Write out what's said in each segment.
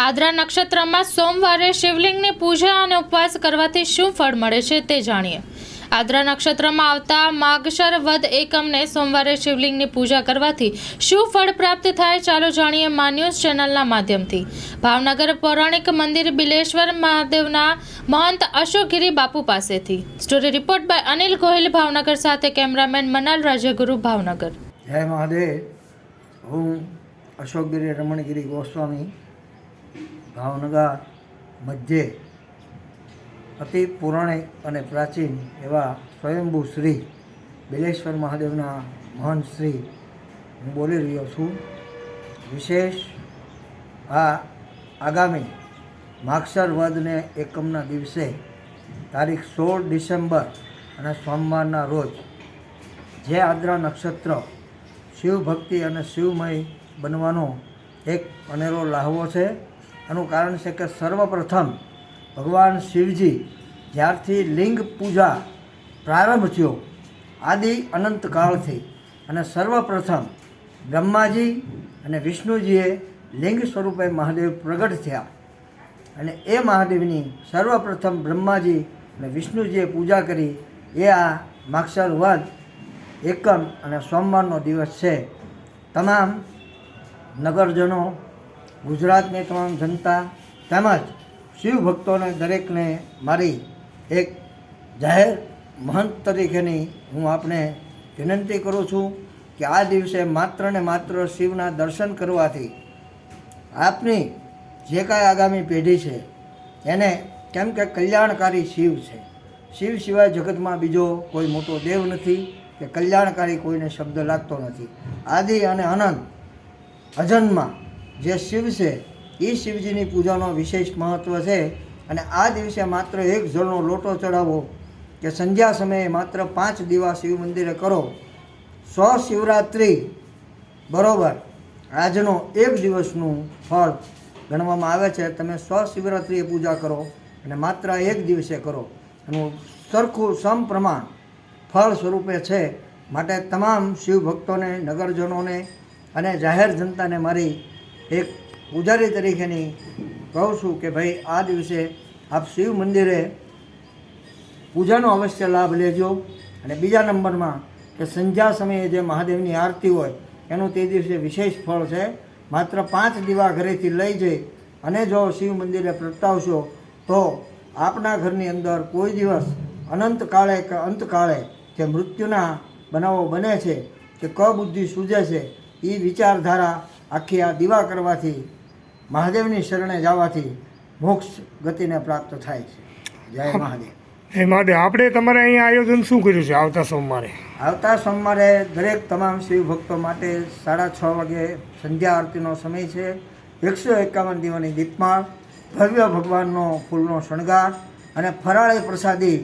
આદ્રા નક્ષત્રમાં સોમવારે શિવલિંગની પૂજા અને ઉપવાસ કરવાથી શું ફળ મળે છે તે જાણીએ. આદ્રા નક્ષત્રમાં આવતા માગશર વદ એકમને સોમવારે શિવલિંગની પૂજા કરવાથી શું ફળ પ્રાપ્ત થાય ચાલો જાણીએ મા ન્યૂઝ ચેનલના માધ્યમથી. ભાવનગર પૌરાણિક મંદિર બિલેશ્વર મહાદેવના મહંત અશોકગીરી બાપુ પાસેથી. Story report by Anil Gohil, Bhavnagar સાથે કેમેરામેન મનાલ રાજ્યગુરુ, ભાવનગર. જય મહાદેવ. હું અશોકગીરી રમણગીરી ગોસ્વામી. ભાવનગર મધ્યે અતિ પૌરાણિક અને પ્રાચીન એવા સ્વયંભૂ શ્રી બિલેશ્વર મહાદેવના મહંત શ્રી હું બોલી રહ્યો છું. વિશેષ આ આગામી માક્ષર વધને એકમના દિવસે તારીખ સોળ ડિસેમ્બર અને સોમવારના રોજ જે આદ્રા નક્ષત્ર શિવ ભક્તિ અને શિવમય બનવાનો એક અનેરો લાહવો છે. એનું કારણ છે કે સર્વપ્રથમ ભગવાન શિવજી જ્યારથી લિંગ પૂજા પ્રારંભ થયો, આદિ અનંત કાળથી. અને સર્વપ્રથમ બ્રહ્માજી અને વિષ્ણુજીએ લિંગ સ્વરૂપે મહાદેવ પ્રગટ થયા. અને એ મહાદેવની સર્વપ્રથમ બ્રહ્માજી અને વિષ્ણુજીએ પૂજા કરી. એ આ માક્ષર વદ એકમ અને સોમવારનો દિવસ છે. તમામ નગરજનો ગુજરાતની તમામ જનતા તેમજ શિવ ભક્તોને દરેકને મારી એક જાહેર મહંત તરીકેની હું આપને વિનંતી કરું છું કે આ દિવસે માત્ર ને માત્ર શિવના દર્શન કરવાથી આપની જે કાંઈ આગામી પેઢી છે, એને કેમ કે કલ્યાણકારી શિવ છે. શિવ સિવાય જગતમાં બીજો કોઈ મોટો દેવ નથી કે કલ્યાણકારી કોઈને શબ્દ લાગતો નથી. આદિ અને અનંત અજન્મમાં જે શિવ છે, એ શિવજીની પૂજાનો વિશેષ મહત્ત્વ છે. અને આ દિવસે માત્ર એક જળનો લોટો ચડાવવો કે સંધ્યા સમયે માત્ર પાંચ દીવા શિવ મંદિરે કરો. સો શિવરાત્રિ બરોબર. આજનો એક દિવસનું ફળ ગણવામાં આવે છે. તમે સો શિવરાત્રિએ પૂજા કરો અને માત્ર એક દિવસે કરો. એનું સરખું સમપ્રમાણ ફળ સ્વરૂપે છે. માટે તમામ શિવ ભક્તોને નગરજનોને અને જાહેર જનતાને મારી એક પૂજારી તરીકેની કહું છું કે ભાઈ, આ દિવસે આપ શિવ મંદિરે પૂજાનો અવશ્ય લાભ લેજો. અને બીજા નંબરમાં કે સંધ્યા સમયે જે મહાદેવની આરતી હોય, એનું તે દિવસે વિશેષ ફળ છે. માત્ર પાંચ દીવા ઘરેથી લઈ જઈ અને જો શિવ મંદિરે પ્રગટાવશો, તો આપના ઘરની અંદર કોઈ દિવસ અનંત કાળે કે અંતકાળે જે મૃત્યુના બનાવો બને છે, કે કબુદ્ધિ સૂજે છે એ વિચારધારા આખી આ દીવા કરવાથી મહાદેવની શરણે જવાથી મોક્ષ ગતિને પ્રાપ્ત થાય છે. જય મહાદેવ. એ માટે આપણે તમારે અહીંયા આયોજન શું કર્યું છે આવતા સોમવારે? આવતા સોમવારે દરેક તમામ શિવ ભક્તો માટે સાડા છ વાગે સંધ્યા આરતીનો સમય છે. એકસો એકાવન દીવાની દીપમાળ ભવ્ય ભગવાનનો ફૂલનો શણગાર અને ફરાળી પ્રસાદી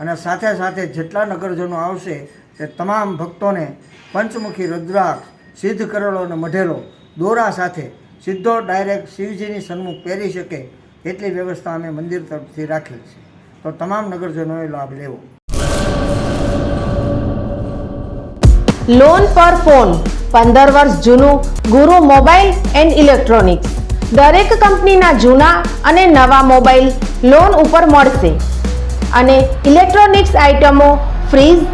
અને સાથે સાથે જેટલા નગરજનો આવશે તે તમામ ભક્તોને પંચમુખી રુદ્રાક્ષ સિદ્ધ કરેલો અને મઢેલો દોરા સાથે સીધો ડાયરેક્ટ શિવજીની સન્મુખ પહેરી શકે એટલી વ્યવસ્થા અમે મંદિર તરફથી રાખેલ છે. તો તમામ નગરજનોએ લાભ લેવો. લોન પર ફોન પંદર વર્ષ જૂનું ગુરુ મોબાઈલ એન્ડ ઇલેક્ટ્રોનિક્સ. દરેક કંપનીના જૂના અને નવા મોબાઈલ લોન ઉપર મળશે. અને ઇલેક્ટ્રોનિક્સ આઇટમો fridge,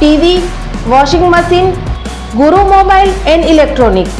TV, washing machine, Guru mobile and electronics.